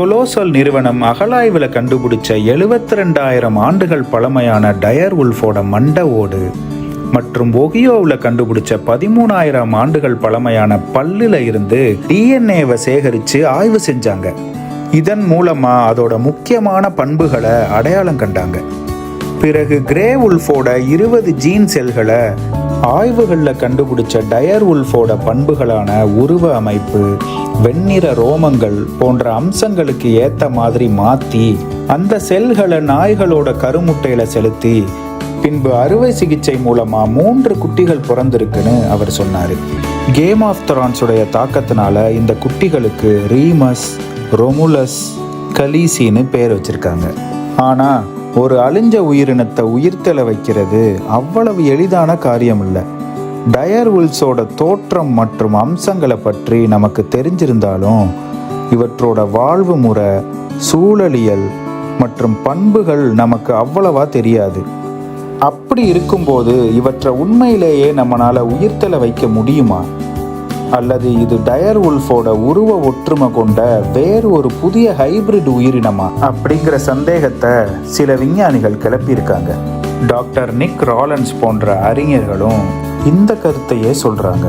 Colossal நிறுவனம் அகலாய்வில் கண்டுபிடிச்ச எழுபத்தி ரெண்டாயிரம் ஆண்டுகள் பழமையான டயர் உல்ஃபோட மண்ட ஓடு மற்றும் ஒகியோவில் கண்டுபிடிச்ச பதிமூணாயிரம் ஆண்டுகள் பழமையான பல்லில் இருந்து டிஎன்ஏவை சேகரித்து ஆய்வு செஞ்சாங்க. இதன் மூலமாக அதோட முக்கியமான பண்புகளை அடையாளம் கண்டாங்க. பிறகு கிரே உல்ஃபோட இருபது ஜீன் செல்களை ஆய்வுகளில் கண்டுபிடிச்ச டயர் உல்ஃபோட பண்புகளான உருவ அமைப்பு வெண்ணிற ரோமங்கள் போன்ற அம்சங்களுக்கு ஏத்த மாதிரி மாத்தி அந்த செல்களை நாய்களோட கருமுட்டையில செலுத்தி பின்பு அறுவை சிகிச்சை மூலமா மூன்று குட்டிகள் பிறந்திருக்குன்னு அவர் சொன்னாரு. கேம் ஆஃப் த்ரான்ஸுடைய தாக்கத்தினால இந்த குட்டிகளுக்கு ரீமஸ் ரொமுலஸ் கலீசின்னு பேர் வச்சிருக்காங்க. ஆனா ஒரு அழிஞ்ச உயிரினத்தை உயிர்த்தெழ வைக்கிறது அவ்வளவு எளிதான காரியம் இல்லை டயர் உல்ஸோட தோற்றம் மற்றும் அம்சங்களை பற்றி நமக்கு தெரிஞ்சிருந்தாலும் இவற்றோட வாழ்வு முறை சூழலியல் மற்றும் பண்புகள் நமக்கு அவ்வளவா தெரியாது. அப்படி இருக்கும்போது இவற்றை உண்மையிலேயே நம்மளால் உயிர்த்தலை வைக்க முடியுமா? அல்லது இது டயர் உல்ஃபோட உருவ ஒற்றுமை கொண்ட வேறு ஒரு புதிய ஹைபிரிட் உயிரினமா? அப்படிங்கிற சந்தேகத்தை சில விஞ்ஞானிகள் கிளப்பியிருக்காங்க. டாக்டர் நிக் ராலன்ஸ் போன்ற அறிஞர்களும் இந்த கருத்தையே சொல்கிறாங்க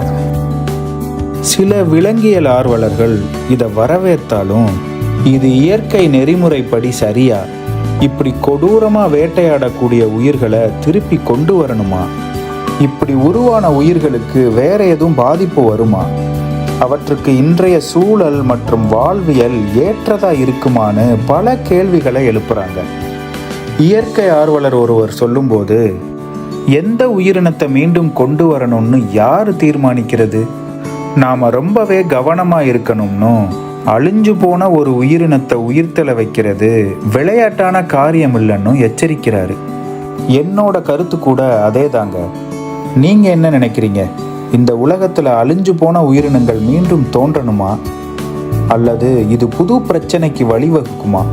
சில விலங்கியல் ஆர்வலர்கள் இதை வரவேற்றாலும் இது இயற்கை நெறிமுறைப்படி சரியா? இப்படி கொடூரமாக வேட்டையாடக்கூடிய உயிர்களை திருப்பி கொண்டு வரணுமா? இப்படி உருவான உயிர்களுக்கு வேற எதுவும் பாதிப்பு வருமா? அவற்றுக்கு இன்றைய சூழல் மற்றும் வாழ்வியல் ஏற்றதா இருக்குமான்னு பல கேள்விகளை எழுப்புறாங்க. இயற்கை ஆர்வலர் ஒருவர் சொல்லும்போது எந்த உயிரினத்தை மீண்டும் கொண்டு வரணும்னு யார் தீர்மானிக்கிறது? நாம ரொம்பவே கவனமா இருக்கணும்னும் அழிஞ்சு போன ஒரு உயிரினத்தை உயிர்த்தெழ வைக்கிறது விளையாட்டான காரியம் இல்லைன்னு எச்சரிக்கிறாரு. என்னோட கருத்து கூட அதே தாங்க நீங்க என்ன நினைக்கிறீங்க? இந்த உலகத்துல அழிஞ்சு போன உயிரினங்கள் மீண்டும் தோன்றணுமா? அல்லது இது புது பிரச்சனைக்கு வழிவகுக்குமா?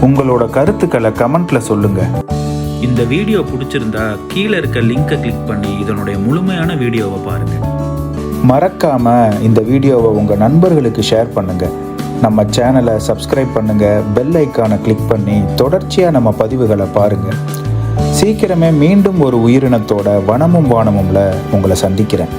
உங்களோட கருத்துக்களை கமெண்ட்ல சொல்லுங்கள் இந்த வீடியோ பிடிச்சிருந்தா கீழே இருக்க லிங்கை கிளிக் பண்ணி இதனுடைய முழுமையான வீடியோவை பாருங்க. மறக்காம இந்த வீடியோவை உங்க நண்பர்களுக்கு ஷேர் பண்ணுங்க. நம்ம சேனலை சப்ஸ்கிரைப் பண்ணுங்க. பெல் ஐக்கானை கிளிக் பண்ணி தொடர்ச்சியாக நம்ம பதிவுகளை பாருங்க. சீக்கிரமே மீண்டும் ஒரு உயிரினத்தோட வனமும் வானமும்ல உங்களை சந்திக்கிறேன்.